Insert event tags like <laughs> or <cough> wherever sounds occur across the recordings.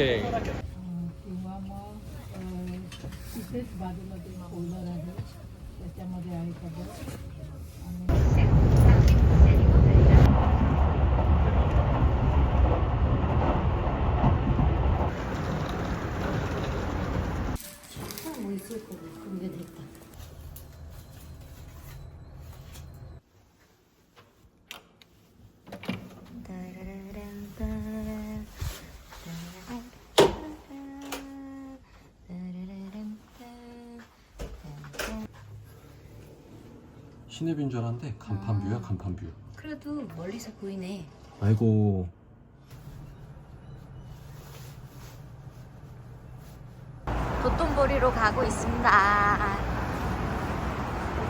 오 시내뷰인 줄 알았는데 간판 뷰야 간판 뷰. 그래도 멀리서 보이네. 아이고. 도톤보리로 가고 있습니다.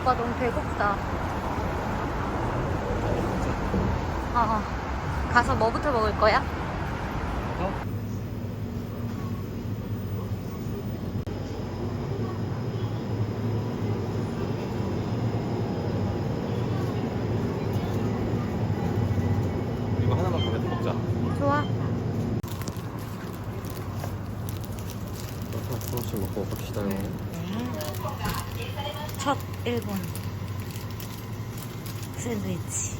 오빠 너무 배고프다. 어, 어. 가서 뭐부터 먹을 거야? 이거 하나만 가면 먹자. 좋아. 하나씩 먹고 갑시다. 첫 일본 샌드위치.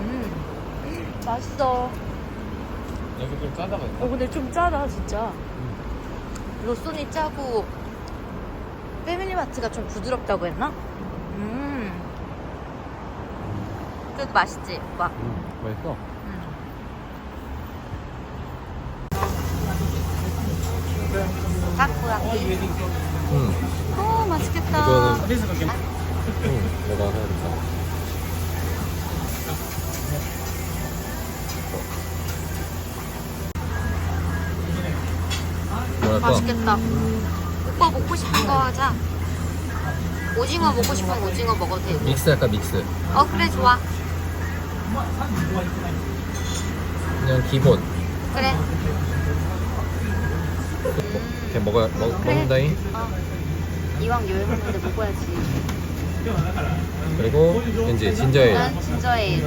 음, 맛있어. 여기 좀 짜다가 어, 근데 좀 짜다, 진짜. 로손이 짜고, 패밀리 마트가 좀 부드럽다고 했나? 음. 그래도 맛있지, 오빠. 음, 맛있어. 음. 타코야키. 음. 오, 맛있겠다. 이거는 음, 내가 해야겠다. 뭐랄까? 맛있겠다. 오빠 먹고 싶은 거 하자. 오징어 먹고 싶으면 오징어 먹어도 되고. 믹스 할까 믹스? 어, 그래, 좋아. 그냥 기본. 그래. 이렇게 먹어 먹, 그래. 먹는다잉. 어. 이왕 여행했는데 먹어야지. 그리고 이제 진저에 난 진저에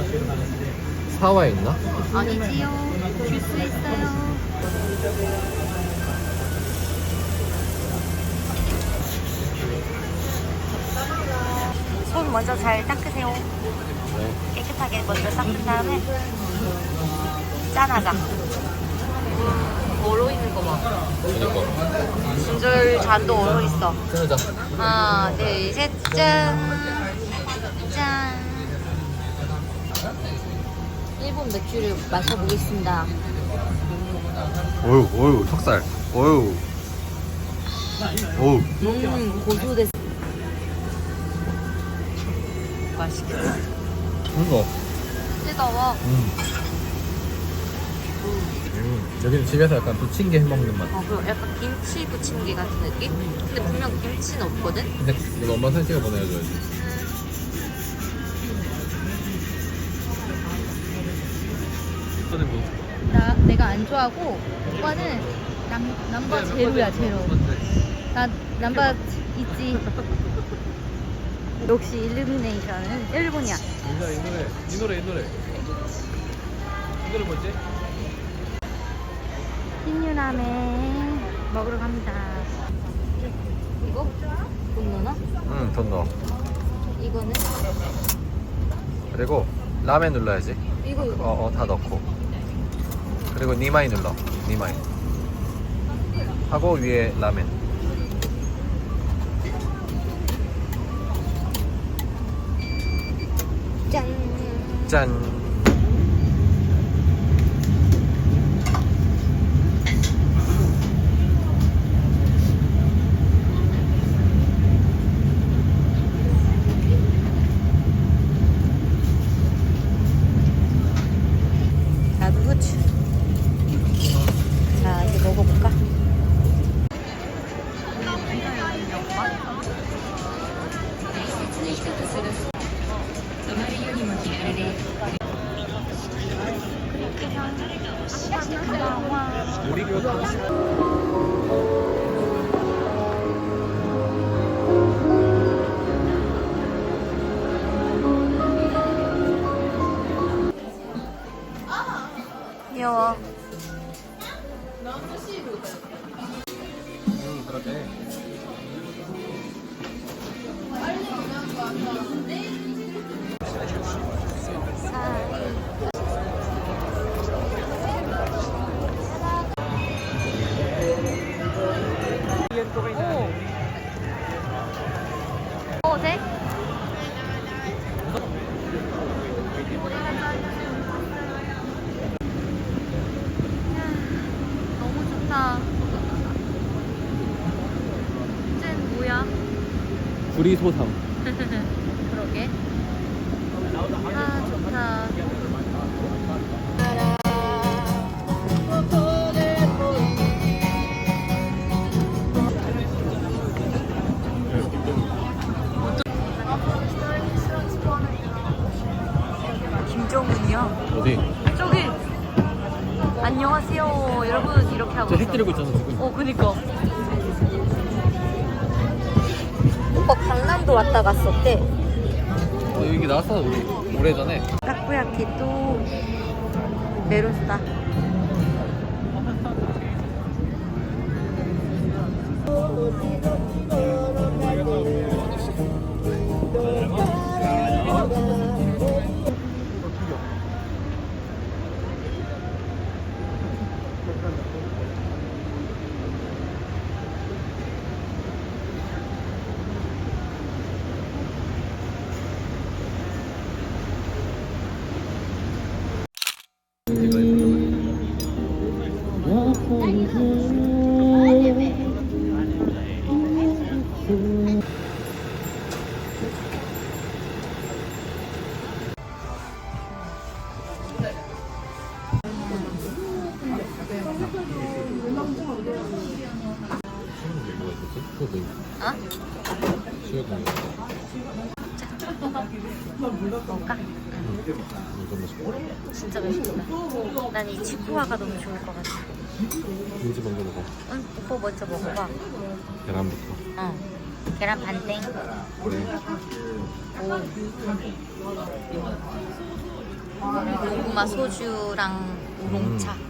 사와 있나? 아니지요. 주스 있어요. 손 먼저 잘 닦으세요. 네. 깨끗하게 먼저 닦은 다음에 짠하자. 얼어 있는 거 봐. 진절 잔도 얼어 있어. 끊자. 하나, 둘, 셋, 짠. 짠. 일본 맥주를 마셔보겠습니다. 어유 어유 턱살. 어유. 어우. 음, 고소됐어. 맛있겠다. 이거. 뜨거워. 음. 음. 여기는 집에서 약간 부침개 해 먹는 맛. 어, 그리고 약간 김치 부침개 같은 느낌? 근데 분명 김치는 없거든? 근데 이거 엄마 사진을 보내줘야지. 나 내가 안 좋아하고 오빠는 남 남바 제로야 제로. 나 남바 있지. 역시 일루미네이션은 일본이야. 이 노래 이 노래 이 노래 이 노래. 이 노래 뭐지? 흰유라멘 먹으러 갑니다. 이거? 돈 넣나? 응, 돈 넣어. 이거는? 그리고 라멘 눌러야지. 이거, 이거. 어, 어, 다 넣고. 그리고 니마이 눌러. 니마이. 하고 위에 라멘. 짠. 짠. じ人と過ごす止まるよりも気軽で降りる。よ 구리소삼. <laughs> 오래전에. 어? 수육은 먹을까? 맛있고. 진짜 맛있겠다. 난이 치쿠아가 너무 좋을 것 같아. 민지 먼저 먹어. 응, 오빠 먼저 먹어봐. 계란부터. 어. 계란 반땡. 그래. 고구마 소주랑 우롱차. 음.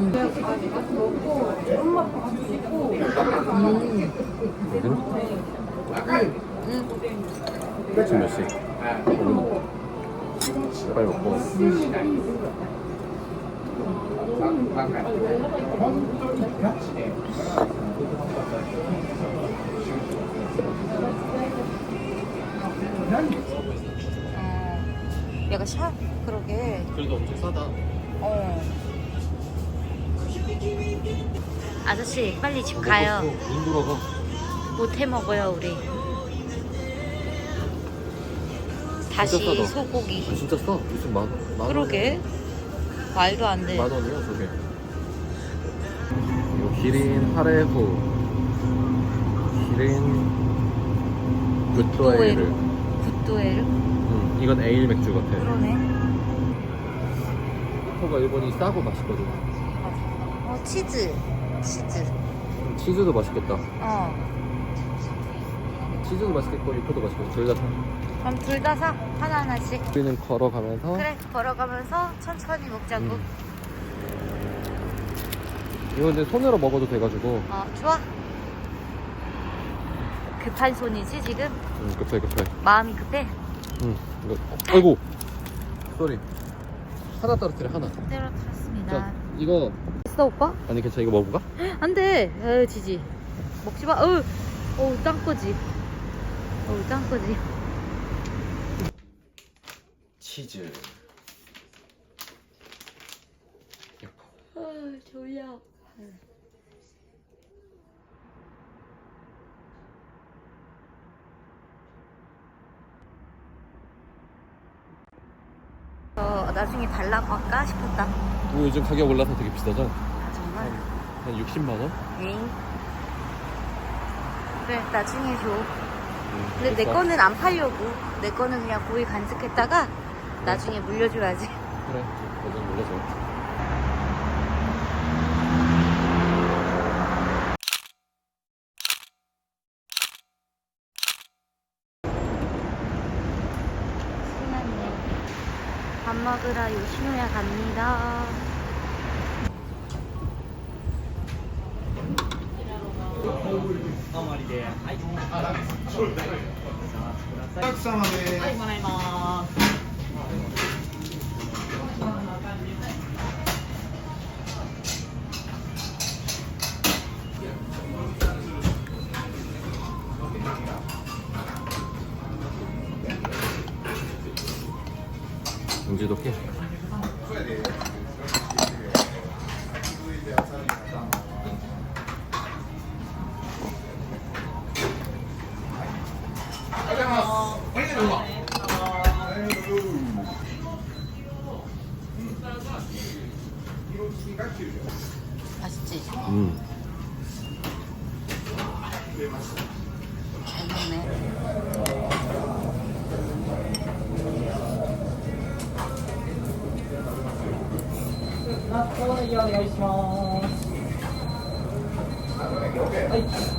뭐가? 응? 지금 몇 시? 빨리 먹고. 어. 얘가 샵? 그러게. 그래도 엄청 싸다. 어. 아저씨, 빨리 집 가요. 눈 돌아가. 못해 먹어요, 우리. 다시 싸다. 소고기. 아, 진짜 싸. 무슨 만, 만 그러게. 말도 안 돼. 만 원이야 저게. 이거 기린 하레호. 기린 굿도에르. 굿도에르? 응, 이건 에일 맥주 같아. 그러네. 코가 일본이 싸고 맛있거든. 어, 치즈. 치즈. 치즈도 맛있겠다. 어. 치즈도 맛있겠고 리코도 맛있겠고 둘 다 사. 그럼 둘 다 사. 하나하나씩. 우리는 걸어가면서 그래, 걸어가면서 천천히 먹자고. 음. 이거 근데 손으로 먹어도 돼가지고 어, 좋아. 급한 손이지, 지금? 응, 급해 급해. 마음이 급해? 응. 이거 아이고. 쏘리. 하나 떨어뜨려 하나. 떨어뜨렸습니다. 자 이거 있어, 오빠? 아니 괜찮아 이거 먹어볼까? 안 돼. 에이, 지지. 먹지 마. 어우, 어우, 땅거지. 어우, 땅거지. 치즈. 아, 졸려. 어, 나중에 달라고 할까 싶었다. 이거 요즘 가격 올라서 되게 비싸죠? 아, 정말? 한 60만 원? 엥. 그래, 나중에 줘. 근데 내 그러니까. 거는 안 팔려고. 내 거는 그냥 고이 간직했다가 나중에 물려줘야지. 그래. 몰라서. 신났네. 밥 먹으러 요시노야 갑니다. 경 パスチうん。増えましたね納豆ネギお願いしますはい。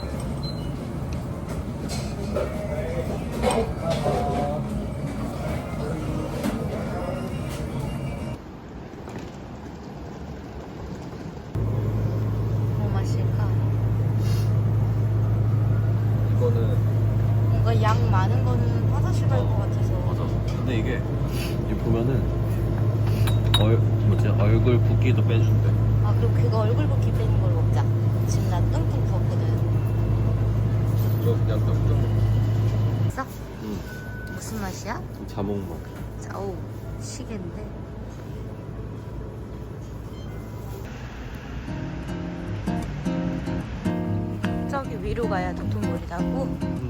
붓기도 빼준대. 아 그럼 그거 얼굴 붓기 빼는 걸 먹자. 지금 나 뚱뚱 부었거든. 이거 그냥 뿅뿅. 있어? 음. 무슨 맛이야? 자몽 맛. 자, 어우 시계인데. 저기 위로 가야 도톤보리라고.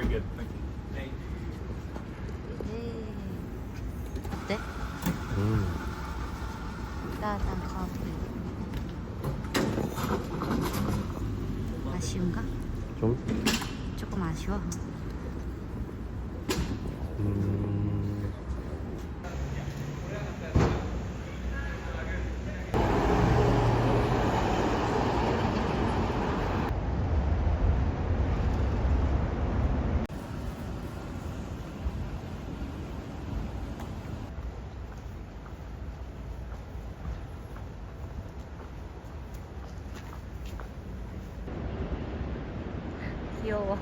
Very good. Thank you. 어때? 음. 따뜻한 커피. 아쉬운가? 좀 조금 아쉬워. 음. 귀여워.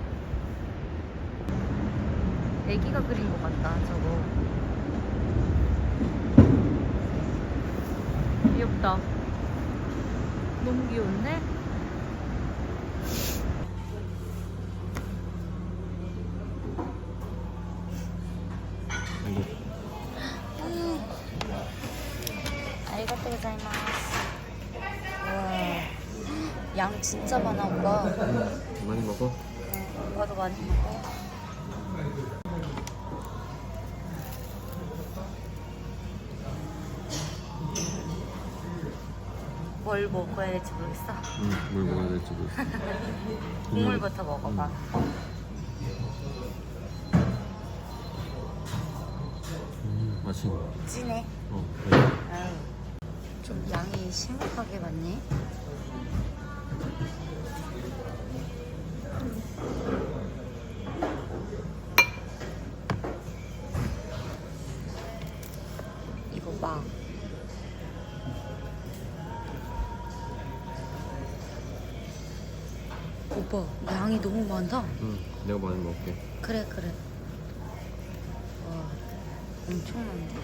애기가 그린 것 같다, 저거. 귀엽다. 너무 귀여운데? 뭘 먹어야 될지 모르겠어. 응, 뭘 먹어야 될지 모르겠어. <laughs> 국물부터 먹어봐. 음, 맛있네. 진해. 어, 그래. 아유, 좀 양이 심각하게 많네. 양이 너무 많다. 응, 내가 많이 먹을게. 그래, 그래. 와, 엄청난데?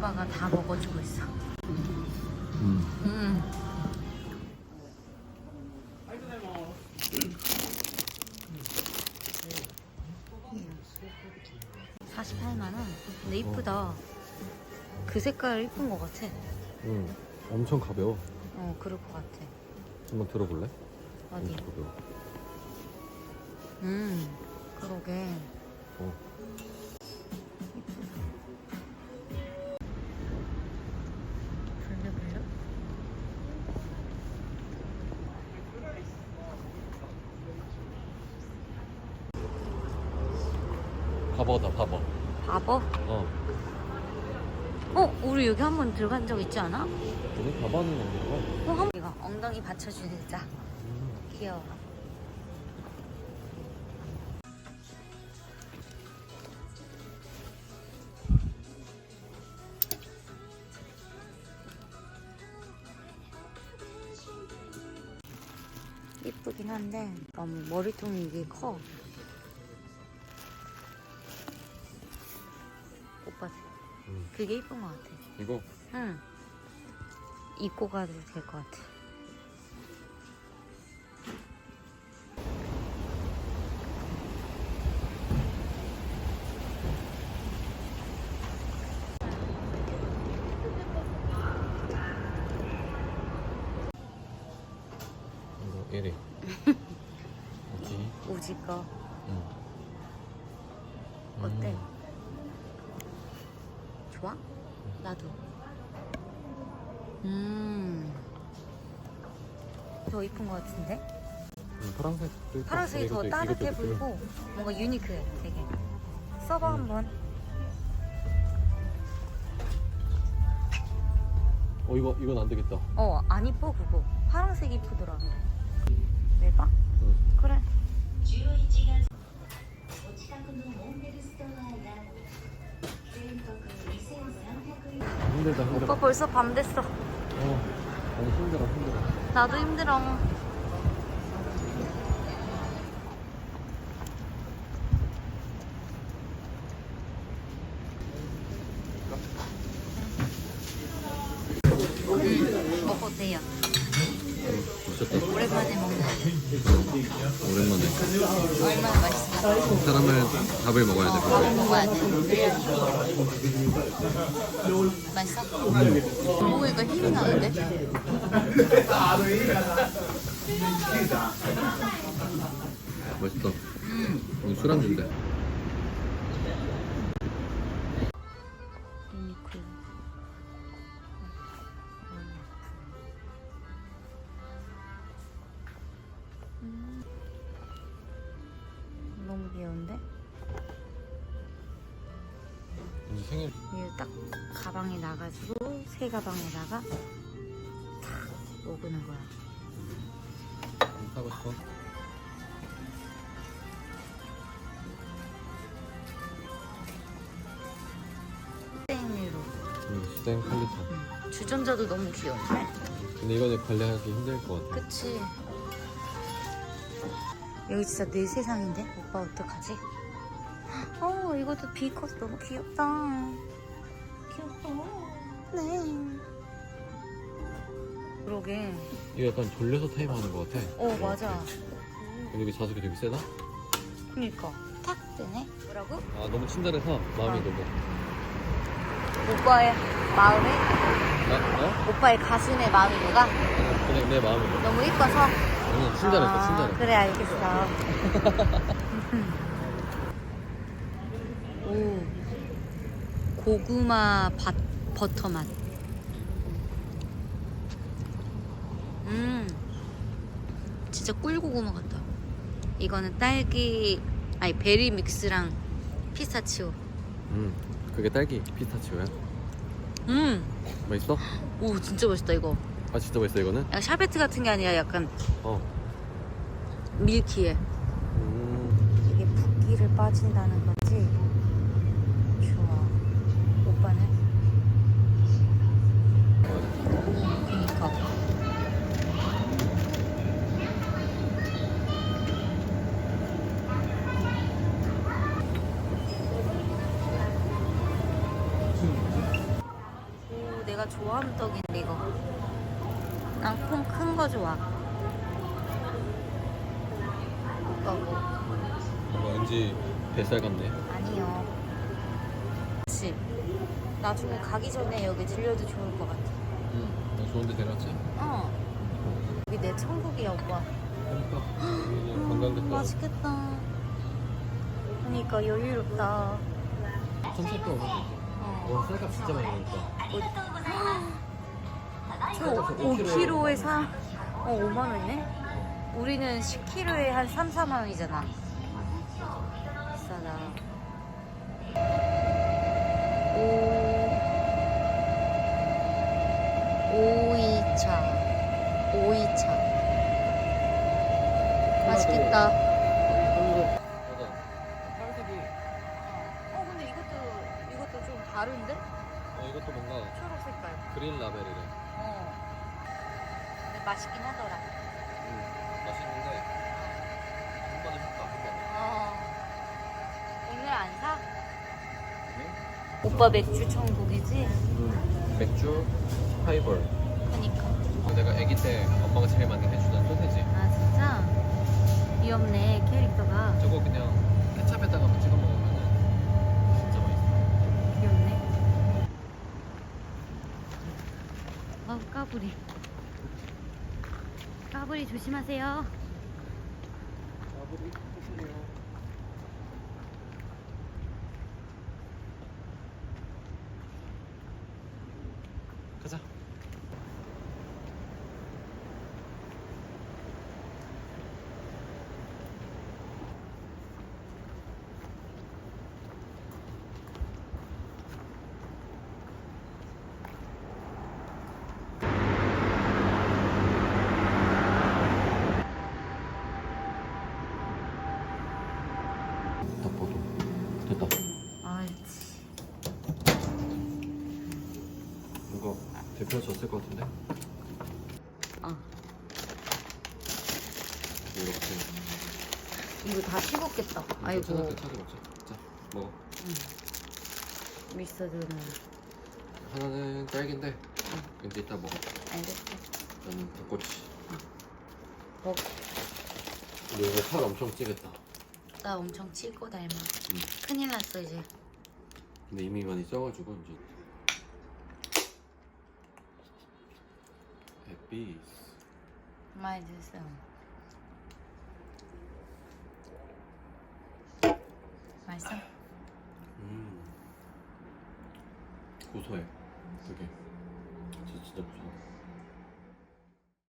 오빠가 다 먹어주고 있어. 음. 음. (48만 원) 근데 이쁘다 그 색깔 이쁜 것 같아 응, 엄청 가벼워. 어 그럴 것 같아 한번 들어볼래? 어디 엄청 가벼워. 음 그러게 어. 어. 어 우리 여기 한 번 들어간 적 있지 않아? 오늘 바바는 없는 거야? 어한 이거 엉덩이 받쳐주는 자 귀여워. 이쁘긴 한데 너무 머리통이 이게 커 그게 이쁜 것 같아 이거? 응 입고 가도 될 것 같아 이거 1위. <laughs> 뭐지? 우지 거 응. 어때? 음, 좋아? 나도. 음. 더 이쁜 것 같은데? 음, 파란색도 있고. 파란색이 더 이것도- 따뜻해 이것도. 보이고 뭔가 유니크해 되게. 써봐 음. 한번. 어, 이거, 이건 안 되겠다. 어, 안 이뻐 그거. 파란색 이쁘더라. 내가? 응. 그래. 힘들다, 힘들어. 오빠 벌써 밤 됐어. 어, 아니, 힘들어, 힘들어. 나도 힘들어. 오랜만에 먹는. 오랜만에. 사람을 밥을 먹어야 돼. 어, 밥을 먹어야 돼. 맛있어? 먹으니까 힘이 나는데? 맛있다. 음. 술안주인데. 생일 이거 딱 가방에 나가지고 새 가방에다가 탁 먹는 거야. 사고 싶어? 땡미로. 응, 수댕 칼리타. 주전자도 너무 귀여운데? 근데 이거는 관리하기 힘들 것 같아. 그치? 여기 진짜 내 세상인데? 오빠 어떡하지? 어, 이것도 비커스 너무 귀엽다. 귀엽다. 네. 그러게. 이거 약간 돌려서 타임하는 것 같아. 어, 맞아. 근데 이게 자석이 되게 세다? 그니까. 탁 되네? 뭐라고? 아 너무 친절해서 마음이 어. 너무. 오빠의 마음에, 나? 어? 오빠의 가슴에 마음이 누가 그냥 내 마음이 너무. 너무 이뻐서. 아니 친절했어 아, 친절해. 그래, 알겠어. <laughs> 오. 고구마 밭, 버터 맛. 음. 진짜 꿀고구마 같다. 이거는 딸기, 아니, 베리 믹스랑 피스타치오. 음 그게 딸기 피스타치오야. 음. 맛있어? 오, 진짜 맛있다, 이거. 아 진짜 맛있어 이거는? 약간 샤베트 같은 게 아니라 약간 어. 밀키해. 음. 이게 붓기를 빠진다는 거지. 좋아하는 떡인데 이거. 난 콩 큰 거 좋아. 오빠 뭐? 뭔가 왠지 뱃살 같네. 아니요. 그치. 나중에 가기 전에 여기 들려도 좋을 것 같아. 응. 너 좋은데 데려왔지? 어. 여기 내 천국이야, 오빠. 그러니까 여기는 음, 관광객들 맛있겠다. 그러니까 여유롭다. 천천히 또 되지. 어. 와 쌀값 진짜 많이 나니까. 저 5kg에 사, 어, 5만 원이네? 우리는 10kg에 한 3, 4만 원이잖아. 비싸다. 오, 오이차. 오이차. 맛있겠다. 오빠 맥주 천국이지? 응. 맥주 하이볼. 그니까. 어, 내가 아기 때 엄마가 제일 많이 해주던 소세지. 아, 진짜? 귀엽네, 캐릭터가. 저거 그냥 케찹에다가 한번 찍어 먹으면 진짜 맛있어. 귀엽네. 어, 까불이. 까불이 조심하세요. 가자. 덮어도 됐다. 알지. 이거 대표 졌을 것 같은데? 어. 이렇게. 이거 다 식었겠다. 아이고. 찾아 먹자. 자, 먹어. 미스터드는. 하나는 딸기인데 왠지 이따 먹어. 알겠어. 나는 닭꼬치. 먹. 근데 이거 살 엄청 찌겠다. 나 엄청 치고 닮아. 큰일 났어 이제. 근데 이미 많이 써가지고 이제 에비스 많이 됐어. 맛있어? 음. 고소해. 되게. 진짜 진짜 고소하다